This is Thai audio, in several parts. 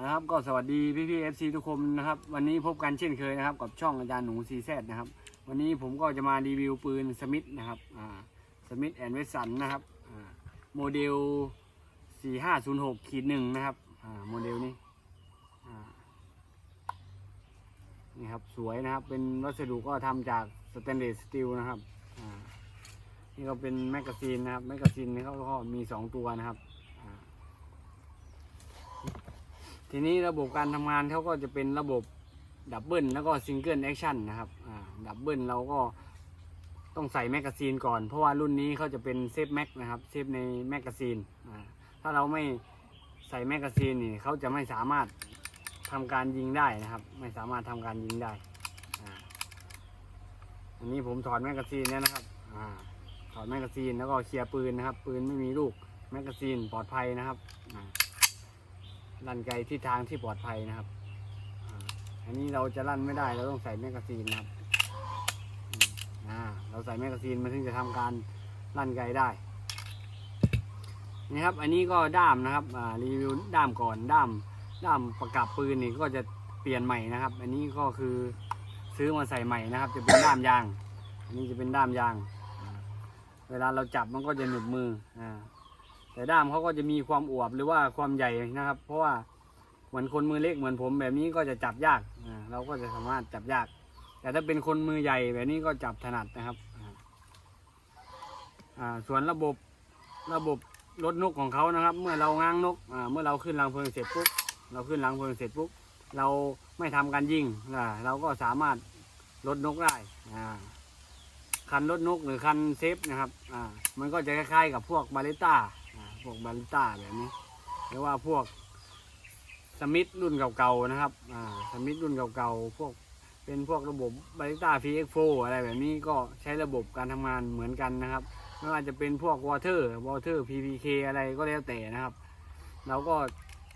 นะครับก็สวัสดีพี่พี่เอฟซีทุกคนนะครับ วันนี้พบกันเช่นเคยนะครับ กับช่องอาจารย์หนูซีแซดนะครับ วันนี้ผมก็จะมารีวิวปืนสมิธนะครับอ่าสมิธแอนด์เวสันนะครับอ่าโมเดล 4506ขีดหนึ่งนะครับอ่าโมเดลนี้อ่านี่ครับสวยนะครับ เป็นวัสดุก็ทำจากสแตนเลสสตีลนะครับอ่านี่ก็เป็นแมกกาซีนนะครับแมกกาซีนนี่เขาก็มีสองตัวนะครับอ่า ทีนี้ระบบการทำงานเขาก็จะเป็นระบบดับเบิลแล้วก็ซิงเกิลแอคชั่นนะครับดับเบิลเราก็ต้องใส่แมกกาซีนก่อน เพราะว่ารุ่นนี้เขาจะเป็นเซฟแม็กนะครับเซฟในแมกกาซีนถ้าเราไม่ใส่แมกกาซีนนี่เขาจะไม่สามารถทำการยิงได้นะครับ ไม่สามารถทำการยิงได้อันนี้ผมถอดแมกกาซีนแล้วนะครับอถอดแมกกาซีนแล้วก็เคลียร์ปืนนะครับ ปืนไม่มีลูกแมกกาซีนปลอดภัยนะครับอ่า ลั่นไกทิศทางที่ปลอดภัยนะครับอันนี้เราจะลั่นไม่ได้เราต้องใส่แมกกาซีนนะครับเราใส่แมกกาซีนมันถึงจะทำการลั่นไกได้นี่ครับ อันนี้ก็ด้ามนะครับรีวิวด้ามก่อนด้าม ด้ามประกับปืนนี่ก็จะเปลี่ยนใหม่นะครับ อันนี้ก็คือซื้อมาใส่ใหม่นะครับ จะเป็นด้ามยาง อันนี้จะเป็นด้ามยาง เวลาเราจับมันก็จะหนึบมืออ่า แต่ด้ามเขาก็จะมีความอวบหรือว่าความใหญ่นะครับ เพราะว่าเหมือนคนมือเล็กเหมือนผมแบบนี้ก็จะจับยากเราก็จะสามารถจับยาก แต่ถ้าเป็นคนมือใหญ่แบบนี้ก็จับถนัดนะครับส่วนระบบระบบรถนกของเขานะครับ เมื่อเราง้างนกเมื่อเราขึ้นรังเพลิงเสร็จปุ๊บเราขึ้นรังเพลิงเสร็จปุ๊บเราไม่ทำการยิงเราก็สามารถลดนกได้คันรถนกหรือคันเซฟนะครับมันก็จะคล้ายๆกับพวกบาเลิต้า พวกบาลิต้าแบบนี้หรือว่าพวกสมิธรุ่นเก่าๆนะครับอ่าสมิธรุ่นเก่าๆพวกเป็นพวกระบบบาลิต้า PX4 อะไรแบบนี้ก็ใช้ระบบการทำงานเหมือนกันนะครับ ไม่ว่าจะเป็นพวกวอเตอร์วอเตอร์ PPK อะไรก็แล้วแต่นะครับ เราก็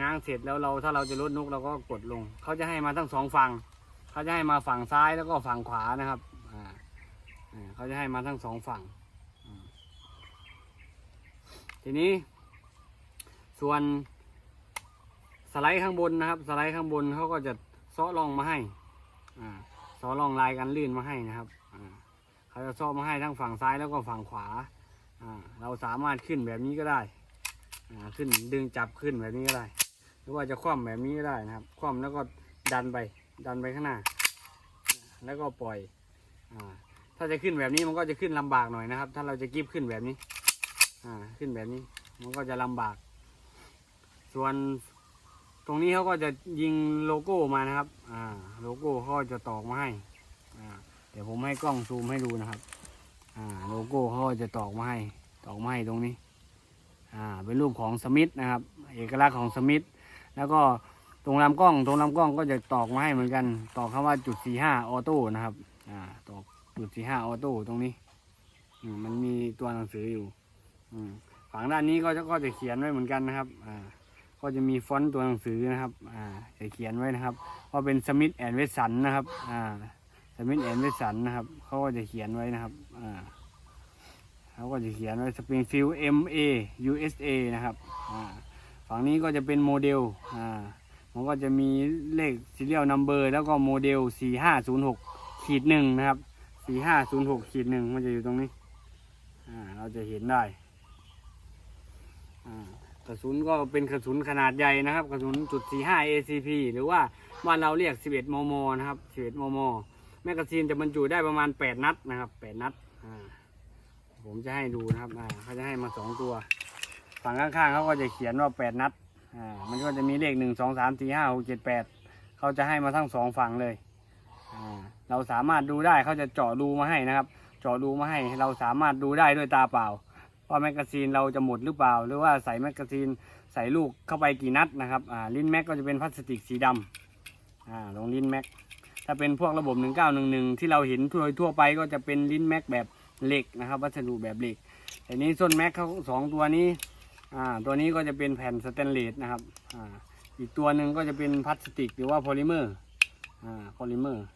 ง้างเสร็จแล้วเราถ้าเราจะลดนกเราก็กดลง เขาจะให้มาทั้งสองฝั่งเขาจะให้มาฝั่งซ้ายแล้วก็ฝั่งขวานะครับอ่าเขาจะให้มาทั้งสองฝั่ง ทีนี้ ส่วนสไลด์ข้างบนนะครับ สไลด์ข้างบนเขาก็จะซ้อลองมาให้อ่าซ้อลองลายกันลื่นมาให้นะครับอ่าเขาจะซ้อมาให้ทั้งฝั่งซ้ายแล้วก็ฝั่งขวาอ่าเราสามารถขึ้นแบบนี้ก็ได้อ่าขึ้นดึงจับขึ้นแบบนี้ก็ได้ หรือว่าจะคว่ำแบบนี้ก็ได้นะครับ คว่ำแล้วก็ดันไป ดันไปข้างหน้า แล้วก็ปล่อยอ่าถ้าจะขึ้นแบบนี้มันก็จะขึ้นลำบากหน่อยนะครับ ถ้าเราจะกิฟขึ้นแบบนี้ อ่าขึ้นแบบนี้ มันก็จะลำบาก ส่วนตรงนี้เขาก็จะยิงโลโก้มานะครับ อ่า โลโก้เขาจะตอกมาให้อ่าเดี๋ยวผมให้กล้องซูมให้ดูนะครับ อ่า โลโก้เขาจะตอกมาให้ ตอกมาให้ตรงนี้ อ่า เป็นรูปของสมิธนะครับ เอกลักษณ์ของสมิธแล้วก็ตรงลำกล้อง ตรงลำกล้องก็จะตอกมาให้เหมือนกัน ตอกคำว่าจุดสี่ห้าออโต้นะครับ อ่า ตอกจุดสี่ห้าออโต้ตรงนี้ มันมีตัวหนังสืออยู่ ฝั่งด้านนี้ก็จะก็จะเขียนไว้เหมือนกันนะครับอ่าก็จะมีฟอนต์ตัวหนังสือนะครับอ่าจะเขียนไว้นะครับว่าเป็นสมิธแอนด์เวสันนะครับอ่าสมิธแอนด์เวสันนะครับเขาก็จะเขียนไว้นะครับอ่าเขาก็จะเขียนไว้สปริงฟิล MA USA นะครับอ่าฝั่งนี้ก็จะเป็นโมเดลอ่ามันก็จะมีเลข serial number แล้วก็โมเดล4506ขีดหนึ่งนะครับสี่ห้าศูนย์หกขีดหนึ่งมันจะอยู่ตรงนี้อ่าเราจะเห็นได้ กระสุนก็เป็นกระสุนขนาดใหญ่นะครับ กระสุนจุดสี่ห้า ACP หรือว่าบ้านเราเรียกสิบเอ็ดมม นะครับสิบเอ็ดมม แมกกาซีนจะบรรจุได้ประมาณแปดนัดนะครับแปดนัด ผมจะให้ดูนะครับเขาจะให้มาสองตัว ฝั่งข้างๆเขาก็จะเขียนว่าแปดนัด มันก็จะมีเลขหนึ่งสองสามสี่ห้าหกเจ็ดแปดเขาจะให้มาทั้งสองฝั่งเลย เราสามารถดูได้เขาจะเจาะรูมาให้นะครับ เจาะรูมาให้ เราสามารถดูได้ด้วยตาเปล่า ว่าแมกกาซีนเราจะหมดหรือเปล่า หรือว่าใส่แมกกาซีนใส่ลูกเข้าไปกี่นัดนะครับอ่าลิ้นแม็กก็จะเป็นพลาสติกสีดำอ่าลงลิ้นแม็กถ้าเป็นพวกระบบ 1911 ที่เราเห็นทั่วทั่วไปก็จะเป็นลิ้นแม็กแบบเหล็กนะครับ วัสดุแบบเหล็กแต่นี้ส้นแม็กเขาสองตัวนี้อ่าตัวนี้ก็จะเป็นแผ่นสแตนเลสนะครับอ่าอีกตัวหนึ่งก็จะเป็นพลาสติกหรือว่าโพลิเมอร์อ่าโพลิเมอร์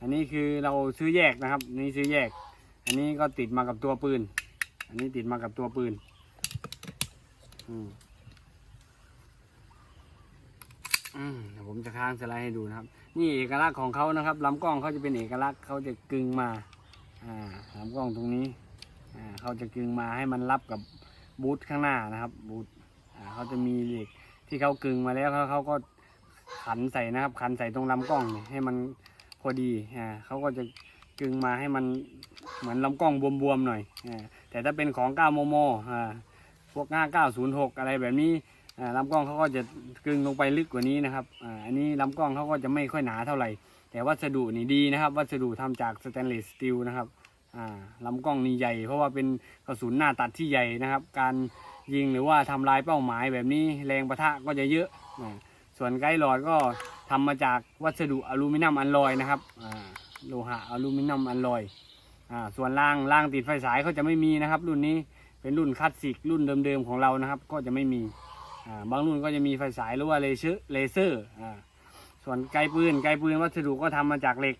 อันนี้คือเราซื้อแยกนะครับ นี่ซื้อแยก อันนี้ก็ติดมากับตัวปืน อันนี้ติดมากับตัวปืนอืมผมจะค้างสไลด์ให้ดูนะครับ นี่เอกลักษณ์ของเขานะครับลำกล้องเขาจะเป็นเอกลักษณ์เขาจะกึงมาอ่าลำกล้องตรงนี้อ่าเขาจะกึงมาให้มันรับกับบูทข้างหน้านะครับ บูทอ่าเขาจะมีเหล็กที่เขากึงมาแล้วเขาเขาก็ขันใส่นะครับ ขันใส่ตรงลำกล้องเนี่ยให้มันพอดีอ่าเขาก็จะกึงมาให้มันเหมือนลำกล้องบวมๆหน่อยอ่า แต่ถ้าเป็นของ9มมอ่าพวก5906 อะไรแบบนี้ลำกล้องเขาก็จะกึงลงไปลึกกว่านี้นะครับอ,อันนี้ลำกล้องเขาก็จะไม่ค่อยหนาเท่าไหร่ แต่วัสดุนี่ดีนะครับ วัสดุทำจากสแตนเลสสตีลนะครับลำกล้องนี่ใหญ่ เพราะว่าเป็นกระสุนหน้าตัดที่ใหญ่นะครับ การยิงหรือว่าทำลายเป้าหมายแบบนี้แรงประทะก็จะเยอะ ส่วนไกด์ลอดก็ทำมาจากวัสดุอลูมิเนียมอัลลอยนะครับโลหะอลูมิเนียมอัลลอย อ่าส่วนรางรางติดไฟฉายเขาจะไม่มีนะครับ รุ่นนี้เป็นรุ่นคลาสสิกรุ่นเดิมๆของเรานะครับ ก็จะไม่มีอ่าบางรุ่นก็จะมีไฟฉายหรือว่าเลเซอร์เลเซอร์อ่าส่วนไกลปืนไกลปืนวัสดุก็ทำมาจากเหล็ก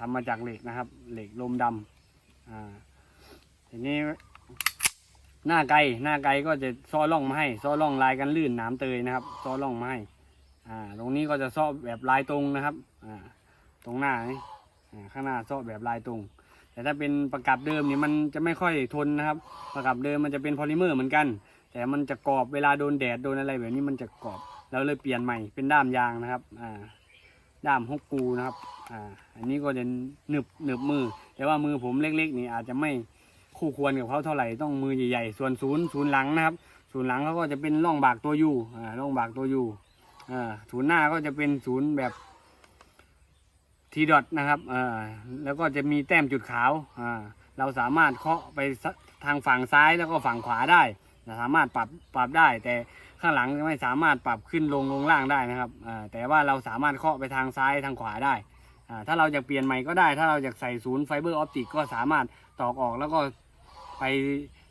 ทำมาจากเหล็กนะครับ เหล็กลมดำอ่าทีนี้หน้าไกลหน้าไกลก็จะซ้อล่องมาให้ซ้อล่องลายกันลื่นหนาเตยนะครับซ้อล่องมาให้อ่าตรงนี้ก็จะซ้อแบบลายตรงนะครับอ่าตรงหน้านี่อ่าข้างหน้าซ้อแบบลายตรง แต่ถ้าเป็นประกับเดิมนี่มันจะไม่ค่อยทนนะครับ ประกับเดิมมันจะเป็นโพลิเมอร์เหมือนกัน แต่มันจะกรอบเวลาโดนแดดโดนอะไรแบบนี้มันจะกรอบเราเลยเปลี่ยนใหม่เป็นด้ามยางนะครับอ่าด้ามฮกกูนะครับอ่าอันนี้ก็จะหนึบหนึบมือ แต่ว่ามือผมเล็กๆนี่อาจจะไม่คู่ควรกับเขาเท่าไหร่ต้องมือใหญ่ๆส่วนศูนย์ศูนย์หลังนะครับศูนย์หลังเขาก็จะเป็นร่องบากตัวยูอ่าร่องบากตัวยูอ่าศูนย์หน้าก็จะเป็นศูนย์แบบ ทีดอทนะครับอ่าแล้วก็จะมีแต้มจุดขาวอ่าเราสามารถเคาะไปทางฝั่งซ้ายแล้วก็ฝั่งขวาได้สามารถปรับปรับได้ แต่ข้างหลังไม่สามารถปรับขึ้นลงลงล่างได้นะครับแต่ว่าเราสามารถเคาะไปทางซ้ายทางขวาได้ถ้าเราอยากเปลี่ยนใหม่ก็ได้ ถ้าเราอยากใส่ศูนย์ไฟเบอร์ออปติกก็สามารถตอกออกแล้วก็ไป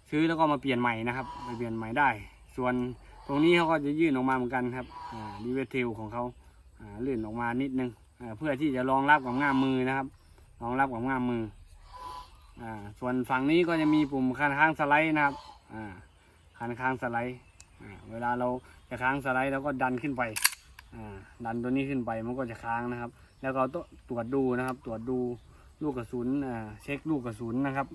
ซื้อแล้วก็มาเปลี่ยนใหม่นะครับไปเปลี่ยนใหม่ได้ ส่วนตรงนี้เขาก็จะยื่นออกมาเหมือนกันครับดีเวทเทลของเขาอ่าลื่นออกมานิดนึง เพื่อที่จะรองรับกับง่ามมือนะครับ รองรับกับง่ามมืออ่าส่วนฝั่งนี้ก็จะมีปุ่มข้างข้างสไลด์นะครับอ่าคันค้างสไลด์อ่าเวลาเราจะค้างสไลด์เราก็ดันขึ้นไปอ่าดันตัวนี้ขึ้นไปมันก็จะค้างนะครับ แล้วก็ต้องตรวจดูนะครับ ตรวจดูลูกกระสุนอ่าเช็คลูกกระสุนนะครับ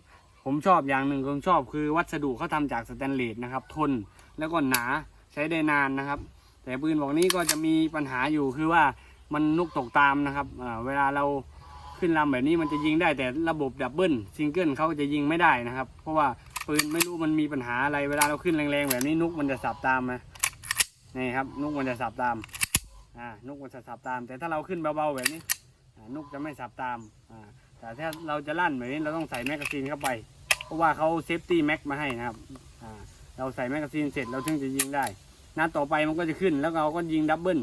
ผมชอบอย่างหนึ่งผมชอบคือวัสดุเขาทำจากสแตนเลสนะครับ ทนแล้วก็หนาใช้ได้นานนะครับ แต่ปืนบอกนี้ก็จะมีปัญหาอยู่คือว่า มันนุกตกตามนะครับเวลาเราขึ้นลำแบบนี้มันจะยิงได้แต่ระบบดับเบิลซิงเกิลเขาจะยิงไม่ได้นะครับ เพราะว่าปืนไม่รู้มันมีปัญหาอะไรเวลาเราขึ้นแรงๆแบบนี้นุกมันจะสับตามนะนี่ครับนุกมันจะสับตามอ่านุกมันจะสับตาม แต่ถ้าเราขึ้นเบาๆแบบนี้นุกจะไม่สับตามอ่าแต่ถ้าเราจะลั่นแบบนี้เราต้องใส่แมกกาซีนเข้าไป เพราะว่าเขาเซฟตี้แม็กมาให้นะครับอ่าเราใส่แมกกาซีนเสร็จเราถึงจะยิงได้นัดต่อไปมันก็จะขึ้นแล้วเราก็ยิงดับเบิล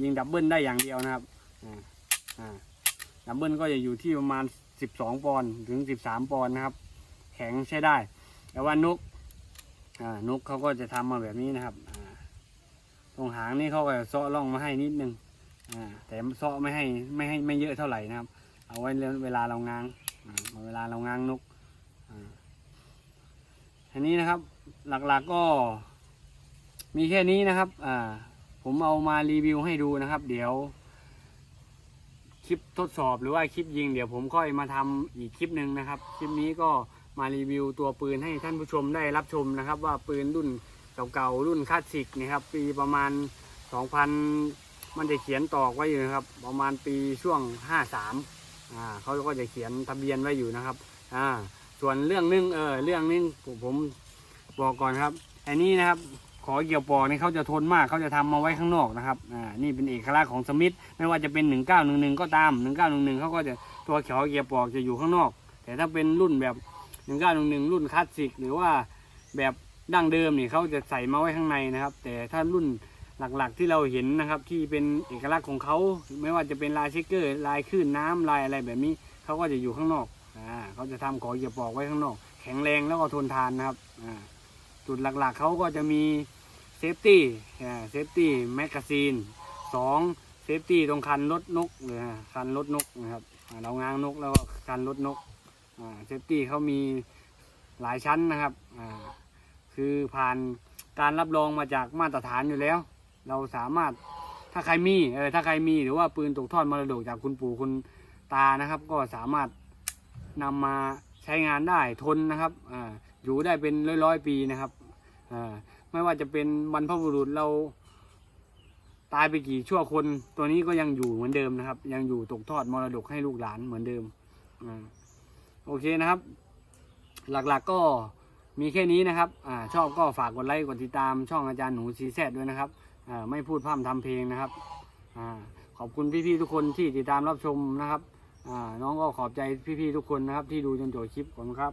ยิงดับเบิลได้อย่างเดียวนะครับดับเบิลก็จะอยู่ที่ประมาณ 12 ปอนด์ถึง 13 ปอนด์นะครับ แข็งใช้ได้ แต่ว่านกอ่านกเขาก็จะทำมาแบบนี้นะครับตรงหางนี่เขาก็จะเซาะร่องมาให้นิดนึงแต่เซาะไม่ให้ไม่ให้ไม่เยอะเท่าไหร่นะครับ เอาไว้เวลาเราง้างเวลาเราง้างนกอันนี้นะครับหลักๆก็มีแค่นี้นะครับอ่า ผมเอามารีวิวให้ดูนะครับ เดี๋ยว คลิปทดสอบหรือว่าคลิปยิง เดี๋ยวผมค่อยมาทำอีกคลิปหนึ่งนะครับ คลิปนี้ก็มารีวิวตัวปืนให้ท่านผู้ชมได้รับชมนะครับ ว่าปืนรุ่นเก่าๆรุ่นคลาสสิกนะครับ ปีประมาณ 2000 มันจะเขียนตอกไว้อยู่นะครับ ประมาณปีช่วง 53อ่าเขาก็จะเขียนทะเบียนไว้อยู่นะครับอ่าส่วนเรื่องนึงเออเรื่องนึงผมบอกก่อนครับ อันนี้นะครับ ขอเกี่ยวปอกนี่เขาจะทนมากเขาจะทำมาไว้ข้างนอกนะครับอ่านี่เป็นเอกลักษณ์ของสมิธไม่ว่าจะเป็น 1911 ก็ตาม 1911เขาก็จะตัวเขียวเกียร์ปอกจะอยู่ข้างนอก แต่ถ้าเป็นรุ่นแบบ 1911 รุ่นคลาสสิกหรือว่าแบบดั้งเดิมนี่เขาจะใส่มาไว้ข้างในนะครับ แต่ถ้ารุ่นหลักๆที่เราเห็นนะครับ ที่เป็นเอกลักษณ์ของเขาไม่ว่าจะเป็นลายเชคเกอร์ลายคลื่นน้ำลายอะไรแบบนี้เขาก็จะอยู่ข้างนอกอ่าเขาจะทำขอเกียร์ปอกไว้ข้างนอก แข็งแรงแล้วก็ทนทานนะครับอ่าจุดหลักๆเขาก็จะมี เซฟตี้เซฟตี้แมกกาซีนสองเซฟตี้ตรงคันรถนกหรือคันรถนกนะครับเราง้างนกแล้วก็คันรถนกเซฟตี้เขามีหลายชั้นนะครับคือผ่านการรับรองมาจากมาตรฐานอยู่แล้ว เราสามารถถ้าใครมีเออถ้าใครมีหรือว่าปืนตกทอดมรดกจากคุณปู่คุณตานะครับ ก็สามารถนำมาใช้งานได้ทนนะครับออยู่ได้เป็นร้อยร้อยๆปีนะครับอ่า ไม่ว่าจะเป็นบรรพบุรุษเราตายไปกี่ชั่วคน ตัวนี้ก็ยังอยู่เหมือนเดิมนะครับ ยังอยู่ตกทอดมรดกให้ลูกหลานเหมือนเดิมอโอเคนะครับ หลักๆก็มีแค่นี้นะครับอชอบก็ฝากกดไลค์กดติดตามช่องอาจารย์หนูซีแซดด้วยนะครับไม่พูดพร่ำทำเพลงนะครับอขอบคุณพี่ๆทุกคนที่ติดตามรับชมนะครับน้องก็ขอบใจพี่ๆทุกคนนะครับ ที่ดูจนจบคลิปขอบคุณครับ